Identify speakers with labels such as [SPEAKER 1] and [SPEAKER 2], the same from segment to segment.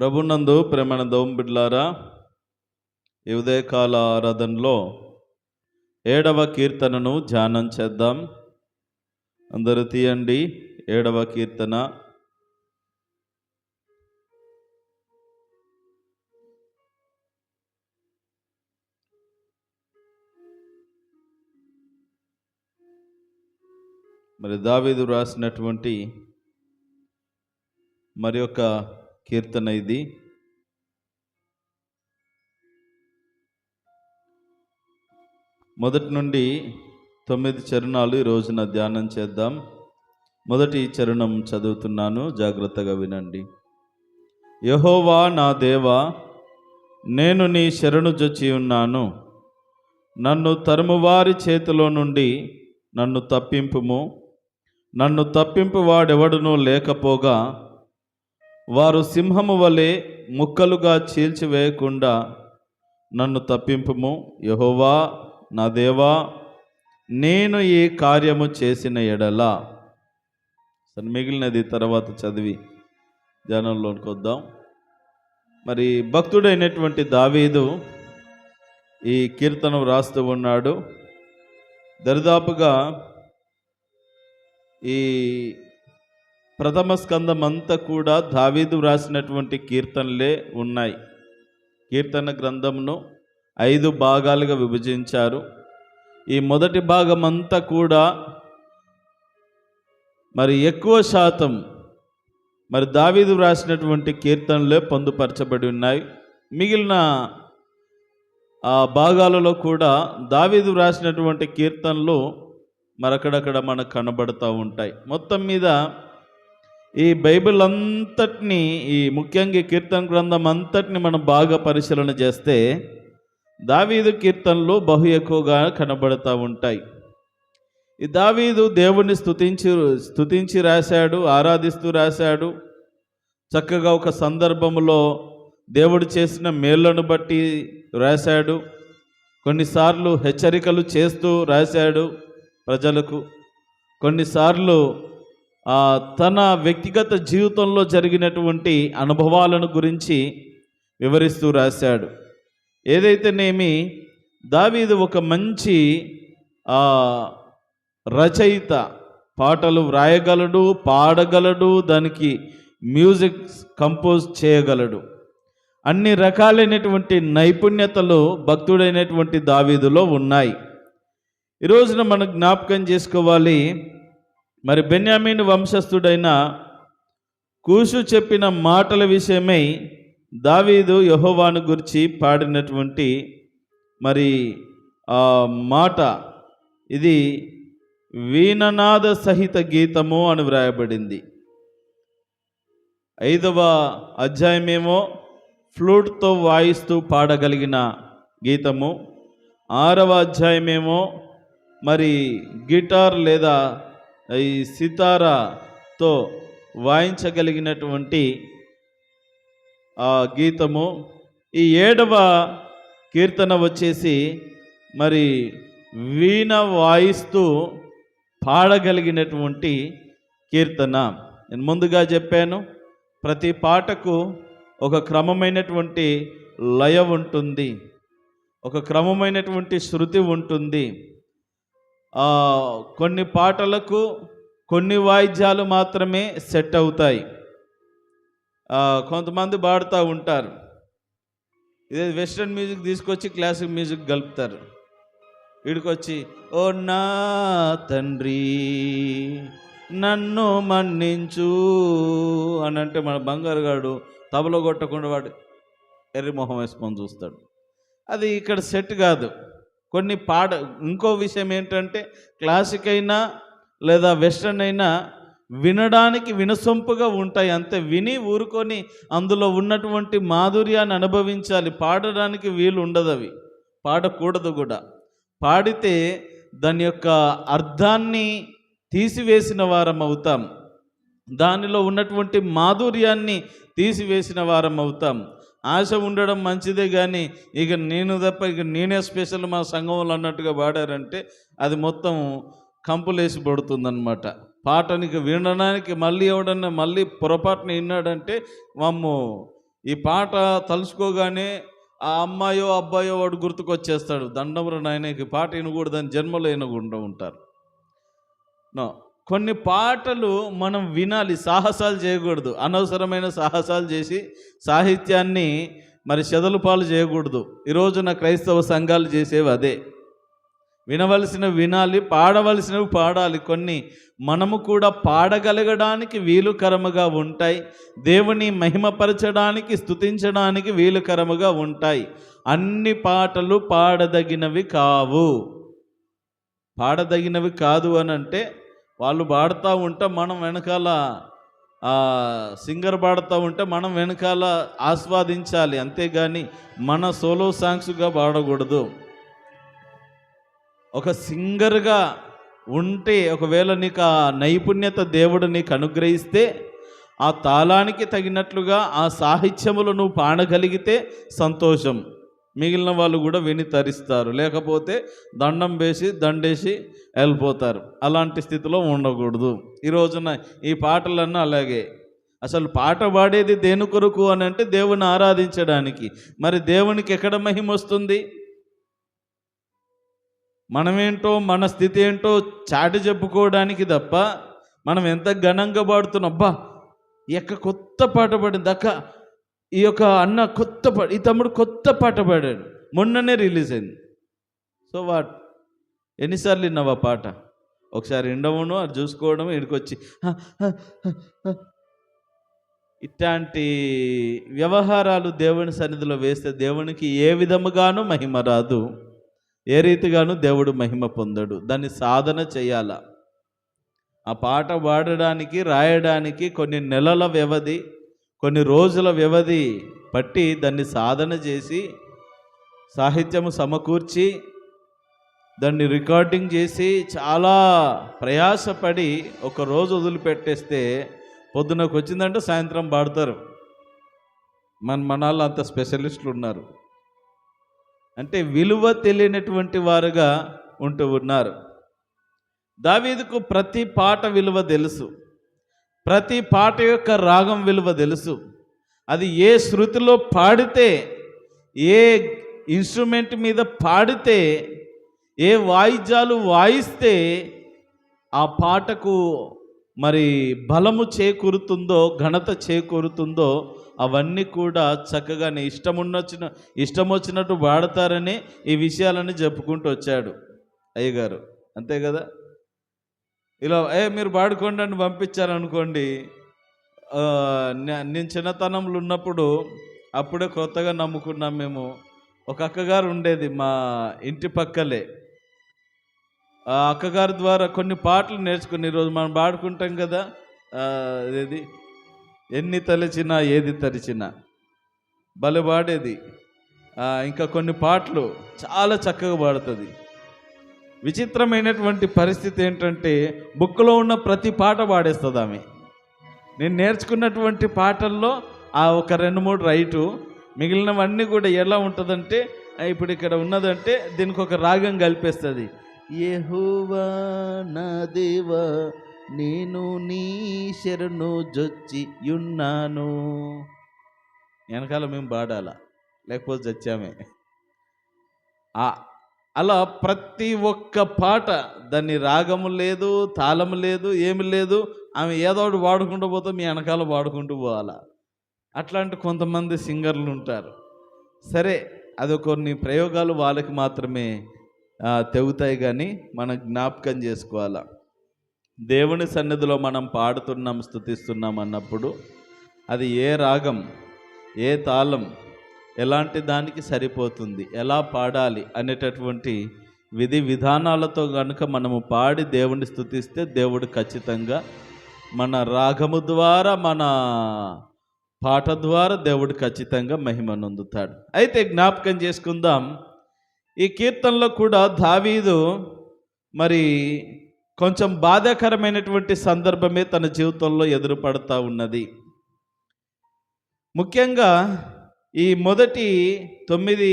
[SPEAKER 1] ప్రభునందు ప్రేమణ దోంబిడ్లారా ఈ ఉదయకాల ఆరాధనలో ఏడవ కీర్తనను ధ్యానం చేద్దాం. అందరూ తీయండి ఏడవ కీర్తన. మరి దావీదు రాసినటువంటి మరి యొక్క కీర్తన ఇది. మొదటి నుండి తొమ్మిది చరణాలు ఈ రోజున ధ్యానం చేద్దాం. మొదటి చరణం చదువుతున్నాను జాగ్రత్తగా వినండి. యహోవా నా దేవా నేను నీ శరణు జొచ్చి ఉన్నాను. నన్ను తరుమువారి చేతిలో నుండి నన్ను తప్పింపుము. నన్ను తప్పింపు వాడెవడునూ లేకపోగా వారు సింహము వలె ముక్కలుగా చీల్చివేయకుండా నన్ను తప్పింపుము. యహోవా నా దేవా నేను ఈ కార్యము చేసిన ఎడల. సరే మిగిలినది తర్వాత చదివి ధ్యానంలోనికి వద్దాం. మరి భక్తుడైనటువంటి దావీదు ఈ కీర్తనం వ్రాస్తూ ఉన్నాడు. దరిదాపుగా ఈ ప్రథమ స్కందం అంతా కూడా దావీదు వ్రాసినటువంటి కీర్తనలే ఉన్నాయి. కీర్తన గ్రంథంను ఐదు భాగాలుగా విభజించారు. ఈ మొదటి భాగం అంతా కూడా మరి ఎక్కువ శాతం మరి దావీదు వ్రాసినటువంటి కీర్తనలే పొందుపరచబడి ఉన్నాయి. మిగిలిన ఆ భాగాలలో కూడా దావీదు వ్రాసినటువంటి కీర్తనలు మరక్కడక్కడ మనకు కనబడుతూ ఉంటాయి. మొత్తం మీద ఈ బైబిల్ అంతటిని ఈ ముఖ్యంగా కీర్తన గ్రంథం అంతటిని మనం బాగా పరిశీలన చేస్తే దావీదు కీర్తనలు బహు ఎక్కువగా కనబడుతూ ఉంటాయి. ఈ దావీదు దేవుణ్ణి స్థుతించి స్థుతించి రాశాడు ఆరాధిస్తూ రాశాడు. చక్కగా ఒక సందర్భంలో దేవుడు చేసిన మేళ్ళను బట్టి రాశాడు. కొన్నిసార్లు హెచ్చరికలు చేస్తూ రాశాడు ప్రజలకు. కొన్నిసార్లు తన వ్యక్తిగత జీవితంలో జరిగినటువంటి అనుభవాలను గురించి వివరిస్తూ రాశాడు. ఏదైతేనేమి దావీదు ఒక మంచి రచయిత. పాటలు వ్రాయగలడు పాడగలడు దానికి మ్యూజిక్ కంపోజ్ చేయగలడు. అన్ని రకాలైనటువంటి నైపుణ్యతలు భక్తుడైనటువంటి దావీదులో ఉన్నాయి. ఈ రోజున మనం జ్ఞాపకం చేసుకోవాలి మరి బెన్యామీన్ వంశస్థుడైన కూసు చెప్పిన మాటల విషయమై దావీదు యహోవాను గురించి పాడినటువంటి మరి ఆ మాట. ఇది వీణనాద సహిత గీతము అని వ్రాయబడింది. ఐదవ అధ్యాయమేమో ఫ్లూట్తో వాయిస్తూ పాడగలిగిన గీతము. ఆరవ అధ్యాయమేమో మరి గిటార్ లేదా ఈ సితారాతో వాయించగలిగినటువంటి ఆ గీతము. ఈ ఏడవ కీర్తన వచ్చేసి మరి వీణ వాయిస్తూ పాడగలిగినటువంటి కీర్తన. నేను ముందుగా చెప్పాను ప్రతి పాటకు ఒక క్రమమైనటువంటి లయ ఉంటుంది ఒక క్రమమైనటువంటి శృతి ఉంటుంది. కొన్ని పాటలకు కొన్ని వాయిద్యాలు మాత్రమే సెట్ అవుతాయి. కొంతమంది పాడుతూ ఉంటారు. ఇదే వెస్ట్రన్ మ్యూజిక్ తీసుకొచ్చి క్లాసిక్ మ్యూజిక్ కలుపుతారు వీడికొచ్చి ఓ నా తండ్రి నన్ను మన్నించు అని అంటే మన బంగారు గాడు తబలో కొట్టకుండా వాడు ఎర్రి మొహం వేసుకొని చూస్తాడు. అది ఇక్కడ సెట్ కాదు. కొన్ని పాట ఇంకో విషయం ఏంటంటే క్లాసిక్ అయినా లేదా వెస్ట్రన్ అయినా వినడానికి వినసొంపుగా ఉంటాయి. అంతే విని ఊరుకొని అందులో ఉన్నటువంటి మాధుర్యాన్ని అనుభవించాలి. పాడడానికి వీలు ఉండదు అవి. పాడకూడదు కూడా. పాడితే దాని యొక్క అర్థాన్ని తీసివేసిన వారం అవుతాం. దానిలో ఉన్నటువంటి మాధుర్యాన్ని తీసివేసిన వారం అవుతాం. ఆశ ఉండడం మంచిదే కానీ ఇక నేను తప్ప ఇక నేనే స్పెషల్ మా సంఘంలో అన్నట్టుగా పాడారంటే అది మొత్తం కంపులేసి పడుతుందన్నమాట. పాటనికి వినడానికి మళ్ళీ ఎవడన్నా మళ్ళీ పొరపాటున విన్నాడంటే మమ్ము ఈ పాట తలుచుకోగానే ఆ అమ్మాయో అబ్బాయో వాడు గుర్తుకొచ్చేస్తాడు. దండమురు నాయనకి పాట వినకూడదని జన్మలో వినకుండా ఉంటారు. నో. కొన్ని పాటలు మనం వినాలి సాహసాలు చేయకూడదు. అనవసరమైన సాహసాలు చేసి సాహిత్యాన్ని మరి చెదలు పాలు చేయకూడదు. ఈరోజున క్రైస్తవ సంఘాలు చేసేవి అదే. వినవలసినవి వినాలి పాడవలసినవి పాడాలి. కొన్ని మనము కూడా పాడగలగడానికి వీలుకరముగా ఉంటాయి. దేవుని మహిమపరచడానికి స్తుతించడానికి వీలుకరముగా ఉంటాయి. అన్ని పాటలు పాడదగినవి కావు. పాడదగినవి కాదు అని అంటే వాళ్ళు పాడుతూ ఉంటే మనం వెనకాల సింగర్ పాడుతూ ఉంటే మనం వెనకాల ఆస్వాదించాలి. అంతేగాని మన సోలో సాంగ్స్గా పాడకూడదు. ఒక సింగర్గా ఉంటే ఒకవేళ నీకు ఆ నైపుణ్యత దేవుడు నీకు అనుగ్రహిస్తే ఆ తాళానికి తగినట్లుగా ఆ సాహిత్యములు నువ్వు పాడగలిగితే సంతోషం. మిగిలిన వాళ్ళు కూడా విని తరిస్తారు. లేకపోతే దండం వేసి దండేసి వెళ్ళిపోతారు. అలాంటి స్థితిలో ఉండకూడదు. ఈ రోజున ఈ పాటలన్నీ అలాగే. అసలు పాట పాడేది దేని కొరకు అని అంటే దేవుని ఆరాధించడానికి. మరి దేవునికి ఎక్కడ మహిమ వస్తుంది? మనమేంటో మన స్థితి ఏంటో చాటి చెప్పుకోవడానికి తప్ప మనం ఎంత ఘనంగా పాడుతున్నాం. అబ్బా ఎక్క కొత్త పాట పాడింది. అక్క ఈ యొక్క అన్న కొత్త పాట ఈ తమ్ముడు కొత్త పాట పాడాడు. మొన్ననే రిలీజ్ అయింది. So what? ఎన్నిసార్లు విన్నావు ఆ పాట? ఒకసారి వినడమును అది చూసుకోవడం ఇక్కడికి ఇట్లాంటి వ్యవహారాలు దేవుని సన్నిధిలో వేస్తే దేవునికి ఏ విధముగాను మహిమ రాదు. ఏ రీతిగాను దేవుడు మహిమ పొందడు. దాన్ని సాధన చేయాల. ఆ పాట పాడడానికి రాయడానికి కొన్ని నెలల వ్యవధి కొన్ని రోజుల వ్యవధి పట్టి దాన్ని సాధన చేసి సాహిత్యము సమకూర్చి దాన్ని రికార్డింగ్ చేసి చాలా ప్రయాసపడి ఒక రోజు వదిలిపెట్టేస్తే పొద్దునకు వచ్చిందంటే సాయంత్రం పాడతారు. మన మనాల్లో అంత స్పెషలిస్టులు ఉన్నారు. అంటే విలువ తెలియనటువంటి వారుగా ఉంటూ ఉన్నారు. దావీదుకు ప్రతి పాట విలువ తెలుసు. ప్రతి పాట యొక్క రాగం విలువ తెలుసు. అది ఏ శృతిలో పాడితే ఏ ఇన్స్ట్రుమెంట్ మీద పాడితే ఏ వాయిద్యాలు వాయిస్తే ఆ పాటకు మరి బలము చేకూరుతుందో ఘనత చేకూరుతుందో అవన్నీ కూడా చక్కగానే నీ ఇష్టం ఇష్టం వచ్చినట్టు వాడతారని ఈ విషయాలని చెప్పుకుంటూ వచ్చాడు అయ్యగారు. అంతే కదా? ఇలా ఏ మీరు పాడుకోండి అని పంపించారనుకోండి నే- నేను చిన్నతనంలో ఉన్నప్పుడు అప్పుడే కొత్తగా నమ్ముకున్నాం మేము. ఒక అక్కగారు ఉండేది మా ఇంటి పక్కలే. ఆ అక్కగారి ద్వారా కొన్ని పాటలు నేర్చుకుని ఈరోజు మనం పాడుకుంటాం కదా ఏది ఎన్ని తలిచినా ఏది తరిచినా. భలే పాడేది. ఇంకా కొన్ని పాటలు చాలా చక్కగా పాడుతుంది. విచిత్రమైనటువంటి పరిస్థితి ఏంటంటే బుక్లో ఉన్న ప్రతి పాట పాడేస్తుంది ఆమె. నేను నేర్చుకున్నటువంటి పాటల్లో ఆ ఒక రెండు మూడు రైటు మిగిలినవన్నీ కూడా ఎలా ఉంటుందంటే ఇప్పుడు ఇక్కడ ఉన్నదంటే దీనికి ఒక రాగం కలిపేస్తుంది. యెహోవా నా దేవా నేను నీ శరణు జొచ్చి ఉన్నాను. వెనకాల మేము పాడాలా? లేకపోతే చచ్చామే ఆ అలా ప్రతి ఒక్క పాట దాన్ని రాగము లేదు తాళము లేదు ఏమి లేదు ఆమె ఏదో ఒకటి వాడుకుంటూ పోతే మీ వెనకాల వాడుకుంటూ పోవాలా? అట్లాంటి కొంతమంది సింగర్లు ఉంటారు. సరే అది కొన్ని ప్రయోగాలు వాళ్ళకి మాత్రమే తెగుతాయి కానీ మనం జ్ఞాపకం చేసుకోవాలా? దేవుని సన్నిధిలో మనం పాడుతున్నాం స్థుతిస్తున్నాం అన్నప్పుడు అది ఏ రాగం ఏ తాళం ఎలాంటి దానికి సరిపోతుంది? ఎలా పాడాలి? అనేటటువంటి విధి విధానాలతో కనుక మనము పాడి దేవుని స్థుతిస్తే దేవుడు ఖచ్చితంగా మన రాగము ద్వారా మన పాట ద్వారా దేవుడు ఖచ్చితంగా మహిమ నొందుతాడు. అయితే జ్ఞాపకం చేసుకుందాం. ఈ కీర్తనలో కూడా దావీదు మరి కొంచెం బాధాకరమైనటువంటి సందర్భమే తన జీవితంలో ఎదురుపడతా ఉన్నది. ముఖ్యంగా ఈ మొదటి తొమ్మిది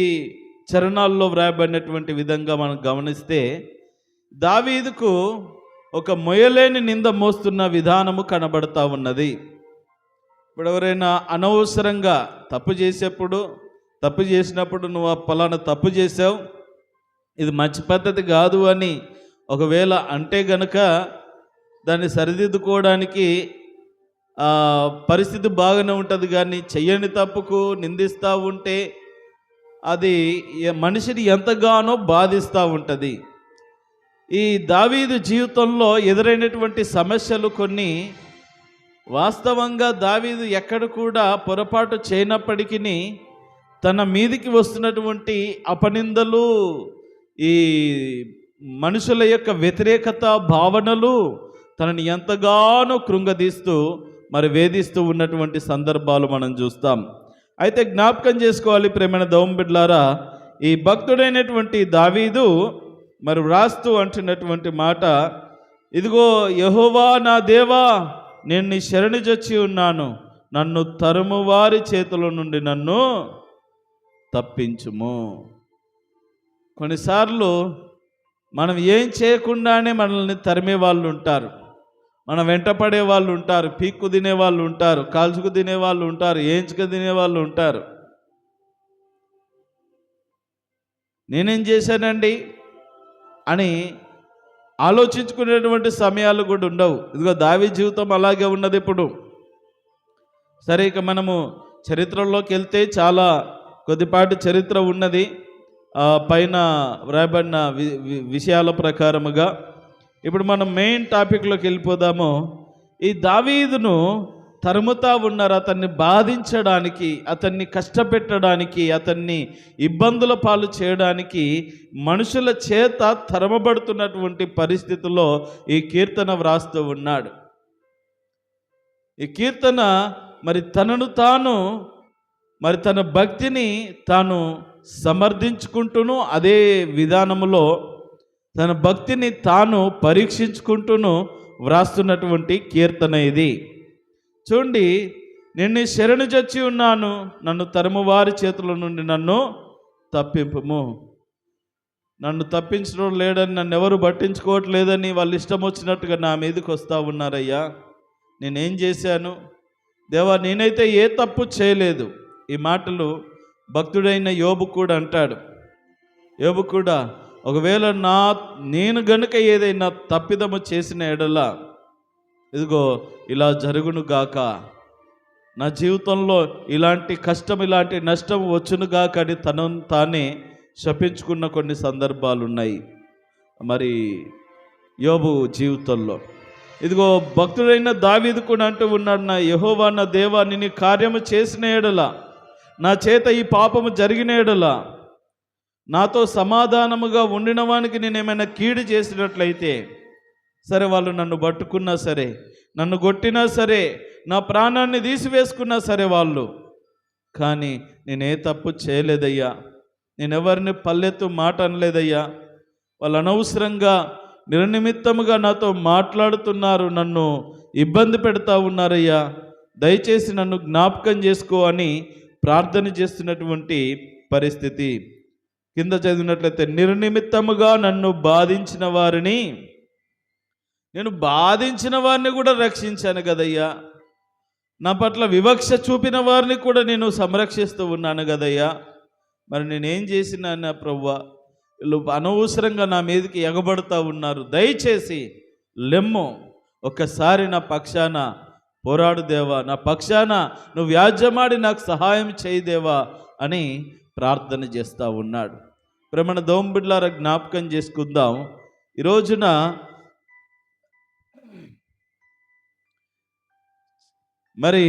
[SPEAKER 1] చరణాల్లో వ్రాయబడినటువంటి విధంగా మనం గమనిస్తే దావీదుకు ఒక మొయలేని నింద మోస్తున్న విధానము కనబడతా ఉన్నది. ఇప్పుడు ఎవరైనా అనవసరంగా తప్పు చేసేప్పుడు తప్పు చేసినప్పుడు నువ్వు ఆ పలానా తప్పు చేసావు ఇది మంచి పద్ధతి కాదు అని ఒకవేళ అంటే గనుక దాన్ని సరిదిద్దుకోవడానికి పరిస్థితి బాగానే ఉంటుంది కానీ చెయ్యని తప్పుకు నిందిస్తూ ఉంటే అది మనిషిని ఎంతగానో బాధిస్తూ ఉంటుంది. ఈ దావీదు జీవితంలో ఎదురైనటువంటి సమస్యలు కొన్ని వాస్తవంగా దావీదు ఎక్కడ కూడా పొరపాటు చేయనప్పటికీ తన మీదికి వస్తున్నటువంటి అపనిందలు ఈ మనుషుల యొక్క వ్యతిరేకత భావనలు తనని ఎంతగానో కృంగదీస్తూ మరి వేధిస్తూ ఉన్నటువంటి సందర్భాలు మనం చూస్తాం. అయితే జ్ఞాపకం చేసుకోవాలి ప్రేమైన దౌంబిడ్లారా ఈ భక్తుడైనటువంటి దావీదు మరి వ్రాస్తూ అంటున్నటువంటి మాట ఇదిగో యహోవా నా దేవా నేను నీ శరణి జొచ్చి ఉన్నాను. నన్ను తరుమువారి చేతుల నుండి నన్ను తప్పించుము. కొన్నిసార్లు మనం ఏం చేయకుండానే మనల్ని తరిమే వాళ్ళు ఉంటారు. మన వెంట పడే వాళ్ళు ఉంటారు పీక్కు తినే వాళ్ళు ఉంటారు కాల్చుకు తినే వాళ్ళు ఉంటారు ఏంచుకు తినే వాళ్ళు ఉంటారు. నేనేం చేశానండి అని ఆలోచించుకునేటువంటి సమయాలు కూడా ఉండవు. ఇదిగో దావి జీవితం అలాగే ఉన్నది ఇప్పుడు. సరే ఇక మనము చరిత్రలోకి వెళ్తే చాలా కొద్దిపాటి చరిత్ర ఉన్నది. పైన వ్రాయబడిన వి వి- విషయాల ప్రకారముగా ఇప్పుడు మనం మెయిన్ టాపిక్లోకి వెళ్ళిపోదాము. ఈ దావీదును తరుముతా ఉన్నారు అతన్ని బాధించడానికి అతన్ని కష్టపెట్టడానికి అతన్ని ఇబ్బందుల పాలు చేయడానికి మనుషుల చేత తరమబడుతున్నటువంటి పరిస్థితుల్లో ఈ కీర్తన వ్రాస్తూ ఉన్నాడు. ఈ కీర్తన మరి తనను తాను మరి తన భక్తిని తాను సమర్థించుకుంటూను అదే విధానములో తన భక్తిని తాను పరీక్షించుకుంటూను వ్రాస్తున్నటువంటి కీర్తన ఇది. చూడండి నిన్ను శరణు చచ్చి ఉన్నాను నన్ను తరుమువారి చేతుల నుండి నన్ను తప్పింపుము. నన్ను తప్పించడం లేడని నన్ను ఎవరు పట్టించుకోవట్లేదని వాళ్ళు ఇష్టం వచ్చినట్టుగా నా మీదకి వస్తూ ఉన్నారయ్యా. నేనేం చేశాను? దేవా నేనైతే ఏ తప్పు చేయలేదు. ఈ మాటలు భక్తుడైన యోబు కూడా అంటాడు. యోబు కూడా ఒకవేళ నా నేను గనుక ఏదైనా తప్పిదము చేసిన ఎడల ఇదిగో ఇలా జరుగును గాక. నా జీవితంలో ఇలాంటి కష్టం ఇలాంటి నష్టం వచ్చును గాక అని తను తానే శపించుకున్న కొన్ని సందర్భాలు ఉన్నాయి మరి యోబు జీవితంలో. ఇదిగో భక్తుడైన దావీదు కూడా అంటూ ఉన్నాడు నా యహోవా నా దేవా నిన్ను కార్యము చేసిన ఎడల నా చేత ఈ పాపము జరిగిన ఎడలా నాతో సమాధానముగా ఉండిన వానికి నేను ఏమైనా కీడు చేసినట్లయితే సరే వాళ్ళు నన్ను పట్టుకున్నా సరే నన్ను కొట్టినా సరే నా ప్రాణాన్ని తీసివేసుకున్నా సరే వాళ్ళు. కానీ నేనే తప్పు చేయలేదయ్యా. నేను ఎవరిని పల్లెత్తు మాట అనలేదయ్యా. వాళ్ళు అనవసరంగా నిర్నిమిత్తముగా నాతో మాట్లాడుతున్నారు నన్ను ఇబ్బంది పెడతా ఉన్నారయ్యా. దయచేసి నన్ను జ్ఞాపకం చేసుకో అని ప్రార్థన చేస్తున్నటువంటి పరిస్థితి. కింద చదివినట్లయితే నిర్నిమిత్తముగా నన్ను బాధించిన వారిని నేను బాధించిన వారిని కూడా రక్షించాను కదయ్యా. నా పట్ల వివక్ష చూపిన వారిని కూడా నేను సంరక్షిస్తూ ఉన్నాను కదయ్యా. మరి నేనేం చేసినా నా ప్రవ్వా వీళ్ళు అనవసరంగా నా మీదకి ఎగబడుతూ ఉన్నారు. దయచేసి లెమ్ము ఒక్కసారి నా పక్షాన పోరాడు దేవా. నా పక్షాన నువ్వు వ్యాజ్యమాడి నాకు సహాయం చేయదేవా అని ప్రార్థన చేస్తూ ఉన్నాడు. ప్రమణ దోంబిడ్లార జ్ఞాపకం చేసుకుందాం. ఈ రోజున మరి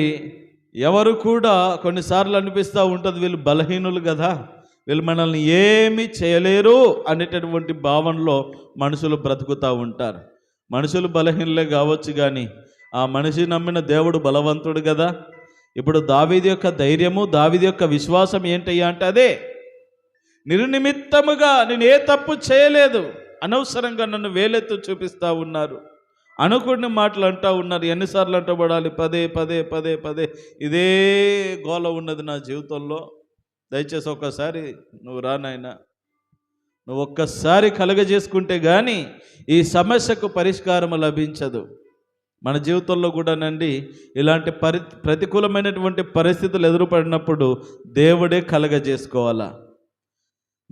[SPEAKER 1] ఎవరు కూడా కొన్నిసార్లు అనిపిస్తూ ఉంటుంది వీళ్ళు బలహీనులు కదా. వీళ్ళు మనల్ని ఏమి చేయలేరు అనేటటువంటి భావనలో మనుషులు బ్రతుకుతూ ఉంటారు. మనుషులు బలహీనలే కావచ్చు కానీ ఆ మనిషి నమ్మిన దేవుడు బలవంతుడు కదా. ఇప్పుడు దావీది యొక్క ధైర్యము దావీది యొక్క విశ్వాసం ఏంటయ్యా అంటే అదే. నిర్నిమిత్తముగా నేను ఏ తప్పు చేయలేదు. అనవసరంగా నన్ను వేలెత్తు చూపిస్తూ ఉన్నారు. అనుకుని మాటలు అంటూ ఉన్నారు. ఎన్నిసార్లు అంటబడాలి? పదే పదే పదే పదే. ఇదే గోల ఉన్నది నా జీవితంలో. దయచేసి ఒక్కసారి నువ్వు రానాయనా నువ్వు ఒక్కసారి కలగజేసుకుంటే కానీ ఈ సమస్యకు పరిష్కారం లభించదు. మన జీవితంలో కూడానండి ఇలాంటి పరి ప్రతికూలమైనటువంటి పరిస్థితులు ఎదురుపడినప్పుడు దేవుడే కలగజేసుకోవాలా?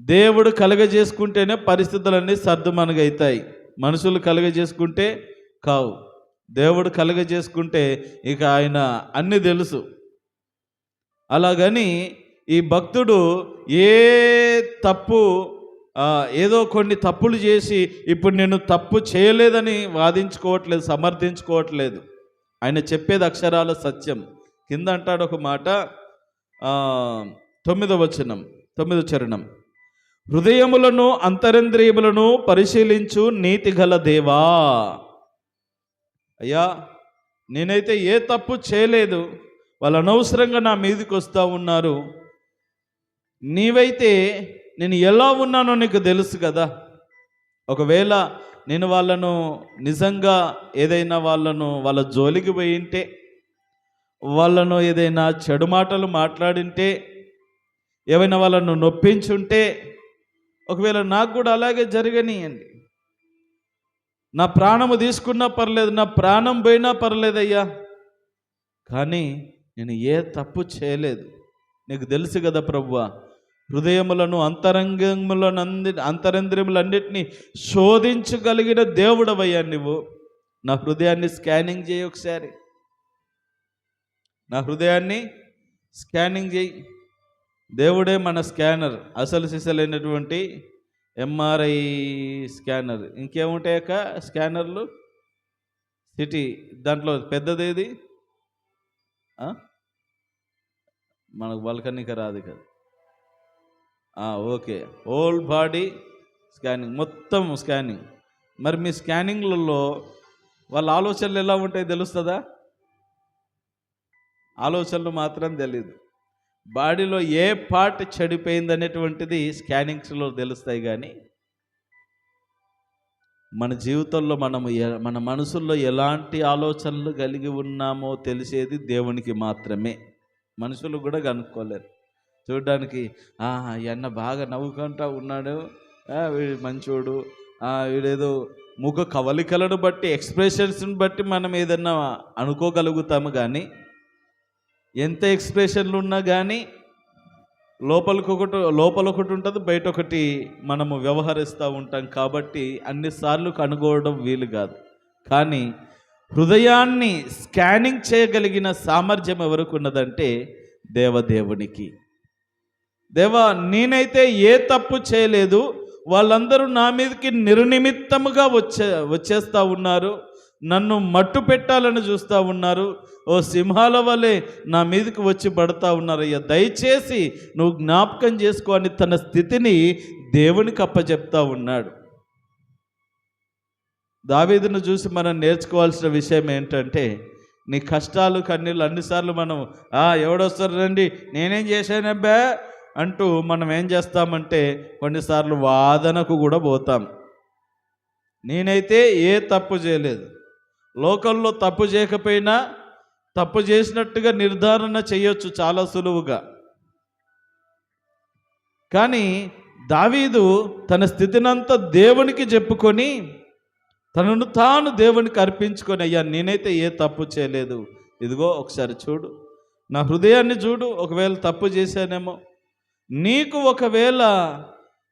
[SPEAKER 1] దేవుడు కలుగజేసుకుంటేనే పరిస్థితులన్నీ సర్దుమనుగైతాయి మనుషులు కలుగజేసుకుంటే కావు. దేవుడు కలుగజేసుకుంటే ఇక ఆయన అన్ని తెలుసు. అలాగని ఈ భక్తుడు ఏ తప్పు ఏదో కొన్ని తప్పులు చేసి ఇప్పుడు నేను తప్పు చేయలేదని వాదించుకోవట్లేదు సమర్థించుకోవట్లేదు. ఆయన చెప్పేది అక్షరాల సత్యం. కింద అంటాడు ఒక మాట తొమ్మిదవ వచనం తొమ్మిదో చరణం. హృదయములను అంతరంద్రియములను పరిశీలించు నీతి గల దేవా. అయ్యా నేనైతే ఏ తప్పు చేయలేదు. వాళ్ళు అనవసరంగా నా మీదకి వస్తూ ఉన్నారు. నీవైతే నేను ఎలా ఉన్నానో నీకు తెలుసు కదా. ఒకవేళ నేను వాళ్ళను నిజంగా ఏదైనా వాళ్ళను వాళ్ళ జోలికి పోయింటే వాళ్ళను ఏదైనా చెడు మాటలు మాట్లాడింటే ఏమైనా వాళ్ళను నొప్పించుంటే ఒకవేళ నాకు కూడా అలాగే జరగనియండి. నా ప్రాణము తీసుకున్నా పర్లేదు నా ప్రాణం పోయినా పర్లేదయ్యా కానీ నేను ఏ తప్పు చేయలేదు. నీకు తెలుసు కదా ప్రభువా హృదయములను అంతరంగములను అంది అంతరంద్రియములన్నిటినీ శోధించగలిగిన దేవుడవయ్యా నువ్వు నా హృదయాన్ని స్కానింగ్ చేయి ఒకసారి. నా హృదయాన్ని స్కానింగ్ చేయి. దేవుడే మన స్కానర్ అసలు సిసలైనటువంటి ఎంఆర్ఐ స్కానర్. ఇంకేముంటాయక స్కానర్లు? సిటీ దాంట్లో పెద్దదేది? మనకు వల్కనిక రాదు కదా ఓకే. హోల్ బాడీ స్కానింగ్ మొత్తం స్కానింగ్ మరి మీ స్కానింగ్లలో వాళ్ళ ఆలోచనలు ఎలా ఉంటాయి తెలుస్తుందా? ఆలోచనలు మాత్రం తెలియదు బాడీలో ఏ పార్ట్ చెడిపోయింది అనేటువంటిది స్కానింగ్స్లో తెలుస్తాయి కానీ మన జీవితంలో మనము మన మనసుల్లో ఎలాంటి ఆలోచనలు కలిగి ఉన్నామో తెలిసేది దేవునికి మాత్రమే. మనుషులు కూడా కనుక్కోలేరు. చూడడానికి "ఆ, బాగా నవ్వుకుంటా ఉన్నాడు. వీడు మంచోడు. వీడేదో ముఖ కవలికలను బట్టి ఎక్స్ప్రెషన్స్ని బట్టి మనం ఏదన్నా అనుకోగలుగుతాము కానీ ఎంత ఎక్స్ప్రెషన్లు ఉన్నా కానీ లోపలికి ఒకటి లోపల ఒకటి ఉంటుంది బయట ఒకటి మనము వ్యవహరిస్తూ ఉంటాం కాబట్టి అన్నిసార్లు కనుగోవడం వీలు కాదు. కానీ హృదయాన్ని స్కానింగ్ చేయగలిగిన సామర్థ్యం ఎవరికి ఉన్నదంటే దేవదేవునికి. దేవా నేనైతే ఏ తప్పు చేయలేదు వాళ్ళందరూ నా మీదకి నిర్నిమిత్తముగా వచ్చే వచ్చేస్తూ ఉన్నారు నన్ను మట్టు పెట్టాలని చూస్తూ ఉన్నారు. ఓ సింహాల వలె నా మీదకి వచ్చి పడతా ఉన్నారయ్యా. దయచేసి నువ్వు జ్ఞాపకం చేసుకో అని తన స్థితిని దేవునికి అప్పచెప్తా ఉన్నాడు. దావీదును చూసి మనం నేర్చుకోవాల్సిన విషయం ఏంటంటే నీ కష్టాలు కన్నీళ్ళు అన్నిసార్లు మనం "ఆ, ఎవడొస్తారు రండి? నేనేం చేశానబ్బా అంటూ మనం ఏం చేస్తామంటే కొన్నిసార్లు వాదనకు కూడా పోతాం. నేనైతే ఏ తప్పు చేయలేదు. లోకంలో తప్పు చేయకపోయినా తప్పు చేసినట్టుగా నిర్ధారణ చేయొచ్చు చాలా సులువుగా. కానీ దావీదు తన స్థితినంతా దేవునికి చెప్పుకొని తనను తాను దేవునికి అర్పించుకొని అయ్యా నేనైతే ఏ తప్పు చేయలేదు. ఇదిగో ఒకసారి చూడు. నా హృదయాన్ని చూడు. ఒకవేళ తప్పు చేశానేమో. నీకు ఒకవేళ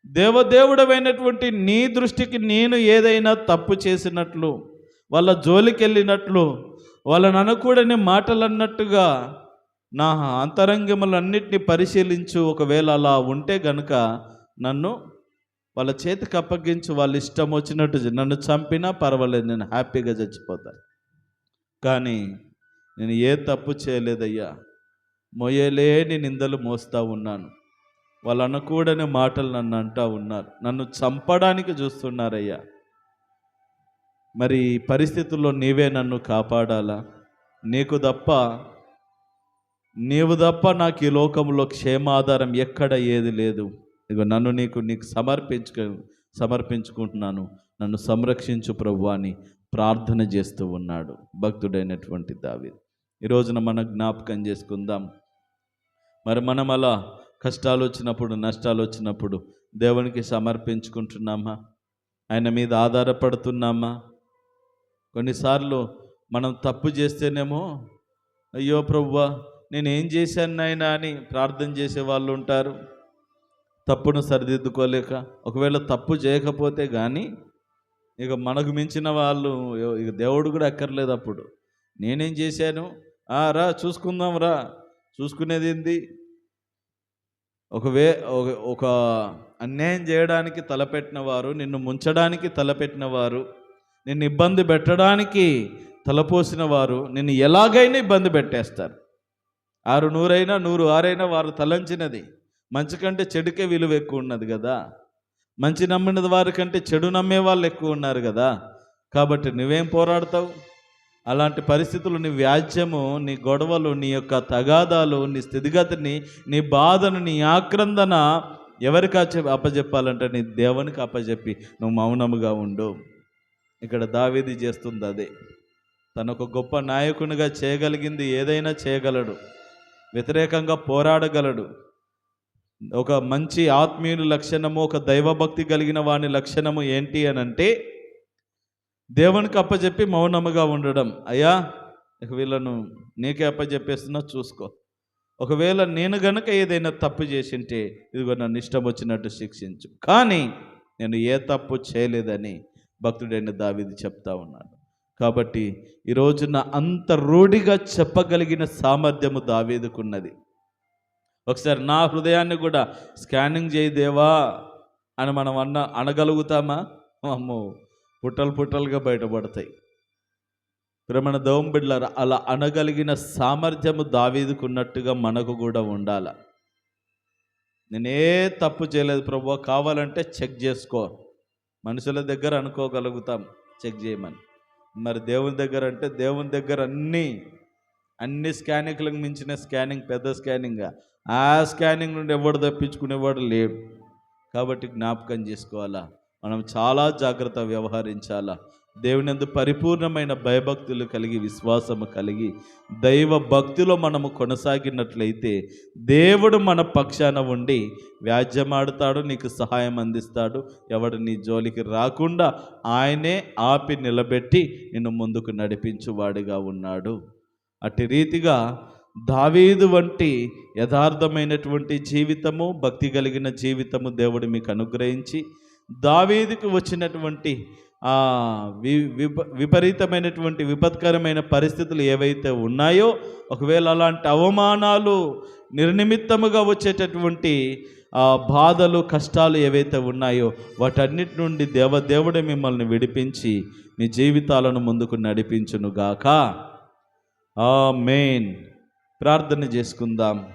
[SPEAKER 1] దేవదేవుడమైనటువంటి నీ దృష్టికి నేను ఏదైనా తప్పు చేసినట్లు వాళ్ళ జోలికి వెళ్ళినట్లు వాళ్ళని అనకూడని మాటలు అన్నట్టుగా నా అంతరంగములన్నిటిని పరిశీలించు ఒకవేళ అలా ఉంటే గనుక నన్ను వాళ్ళ చేతికి అప్పగించు వాళ్ళ ఇష్టం వచ్చినట్టు నన్ను చంపినా పర్వాలేదు నేను హ్యాపీగా చచ్చిపోతాను. కానీ నేను ఏ తప్పు చేయలేదయ్యా. మోయలేని నిందలు మోస్తూ ఉన్నాను. వాళ్ళు అనకూడని మాటలు నన్ను అంటూ ఉన్నారు. నన్ను చంపడానికి చూస్తున్నారయ్యా. మరి పరిస్థితుల్లో నీవే నన్ను కాపాడాలా? నీకు తప్ప నీవు తప్ప నాకు ఈ లోకంలో క్షేమాధారం ఎక్కడ ఏది లేదు. ఇక నన్ను నీకు నీకు సమర్పించుక సమర్పించుకుంటున్నాను. నన్ను సంరక్షించు ప్రభు అని ప్రార్థన చేస్తూ ఉన్నాడు భక్తుడైనటువంటి దావి ఈ రోజున మనం జ్ఞాపకం చేసుకుందాం. మరి మనం అలా కష్టాలు వచ్చినప్పుడు నష్టాలు వచ్చినప్పుడు దేవునికి సమర్పించుకుంటున్నామా? ఆయన మీద ఆధారపడుతున్నామా? కొన్నిసార్లు మనం తప్పు చేస్తేనేమో అయ్యో ప్రభువా నేను ఏం చేశాను నాయనా? అని ప్రార్థన చేసే వాళ్ళు ఉంటారు. తప్పును సరిదిద్దుకోలేక ఒకవేళ తప్పు చేయకపోతే కానీ ఇక మనకు మించిన వాళ్ళు ఇక దేవుడు కూడా అక్కర్లేదు అప్పుడు. నేనేం చేశాను? "ఆ, రా చూసుకుందాం రా. చూసుకునేది ఏంది? ఒకవే ఒక- ఒక అన్యాయం చేయడానికి తలపెట్టిన వారు నిన్ను ముంచడానికి తలపెట్టిన వారు నిన్ను ఇబ్బంది పెట్టడానికి తలపోసిన వారు నిన్ను ఎలాగైనా ఇబ్బంది పెట్టేస్తారు. ఆరు నూరైనా నూరు ఆరైనా వారు తలంచినది. మంచి కంటే చెడుకే విలువ ఎక్కువ ఉన్నది కదా. మంచి నమ్మిన వారి కంటే చెడు నమ్మే వాళ్ళు ఎక్కువ ఉన్నారు కదా. కాబట్టి నువ్వేం పోరాడతావు? అలాంటి పరిస్థితులు నీ వ్యాజ్యము నీ గొడవలు నీ యొక్క తగాదాలు నీ స్థితిగతిని నీ బాధను నీ ఆక్రందన ఎవరికి అప్పచెప్పాలంటే నీ దేవునికి అప్పజెప్పి నువ్వు మౌనముగా ఉండు. ఇక్కడ దావేది చేస్తుంది అదే. తను ఒక గొప్ప నాయకునిగా చేయగలిగింది ఏదైనా చేయగలడు. వ్యతిరేకంగా పోరాడగలడు. ఒక మంచి ఆత్మీయుని లక్షణము ఒక దైవభక్తి కలిగిన వాని లక్షణము ఏంటి అని అంటే దేవునికి అప్పచెప్పి మౌనముగా ఉండడం. అయ్యా ఇక వీళ్ళను నీకే అప్పచెప్పేస్తున్నా చూసుకో. ఒకవేళ నేను గనుక ఏదైనా తప్పు చేసింటే ఇదిగో నన్ను ఇష్టం వచ్చినట్టు శిక్షించు. కానీ నేను ఏ తప్పు చేయలేదని భక్తుడైన దావిది చెప్తా ఉన్నాడు. కాబట్టి ఈ రోజున అంత రూఢిగా చెప్పగలిగిన సామర్థ్యము దావీదుకున్నది. ఒకసారి నా హృదయాన్ని కూడా స్కానింగ్ చేయదేవా అని మనం అన్న అనగలుగుతామా? అమ్మో పుట్టలు పుట్టలుగా బయటపడతాయి. ప్రేమణ దోమ బిడ్డలారా అలా అనగలిగిన సామర్థ్యము దావీదుకున్నట్టుగా మనకు కూడా ఉండాల. నేనే తప్పు చేయలేదు ప్రభు కావాలంటే చెక్ చేసుకో. మనుషుల దగ్గర అనుకోగలుగుతాం. చెక్ చేయమని. మరి దేవుని దగ్గర అంటే దేవుని దగ్గర అన్నీ అన్ని స్కానింగ్లకు మించిన స్కానింగ్ పెద్ద స్కానింగ్. ఆ స్కానింగ్ నుండి ఎవడు తప్పించుకునేవాడు లేడు. కాబట్టి జ్ఞాపకం చేసుకోవాలా? మనం చాలా జాగ్రత్త వ్యవహరించాలా? దేవునందు పరిపూర్ణమైన భయభక్తులు కలిగి విశ్వాసము కలిగి దైవ భక్తిలో మనము కొనసాగినట్లయితే దేవుడు మన పక్షాన ఉండి వ్యాజ్యమాడుతాడు నీకు సహాయం అందిస్తాడు. ఎవడు నీ జోలికి రాకుండా ఆయనే ఆపి నిలబెట్టి నిన్ను ముందుకు నడిపించువాడిగా ఉన్నాడు. అట్టి రీతిగా దావీదు వంటి యథార్థమైనటువంటి జీవితము భక్తి కలిగిన జీవితము దేవుడు మీకు అనుగ్రహించి దావీదుకు వచ్చినటువంటి వి విప విపరీతమైనటువంటి విపత్కరమైన పరిస్థితులు ఏవైతే ఉన్నాయో ఒకవేళ అలాంటి అవమానాలు నిర్నిమిత్తముగా వచ్చేటటువంటి బాధలు కష్టాలు ఏవైతే ఉన్నాయో వాటన్నిటి నుండి దేవ దేవుడే మిమ్మల్ని విడిపించి మీ జీవితాలను ముందుకు నడిపించునుగాక. ఆ మెయిన్ ప్రార్థన చేసుకుందాం.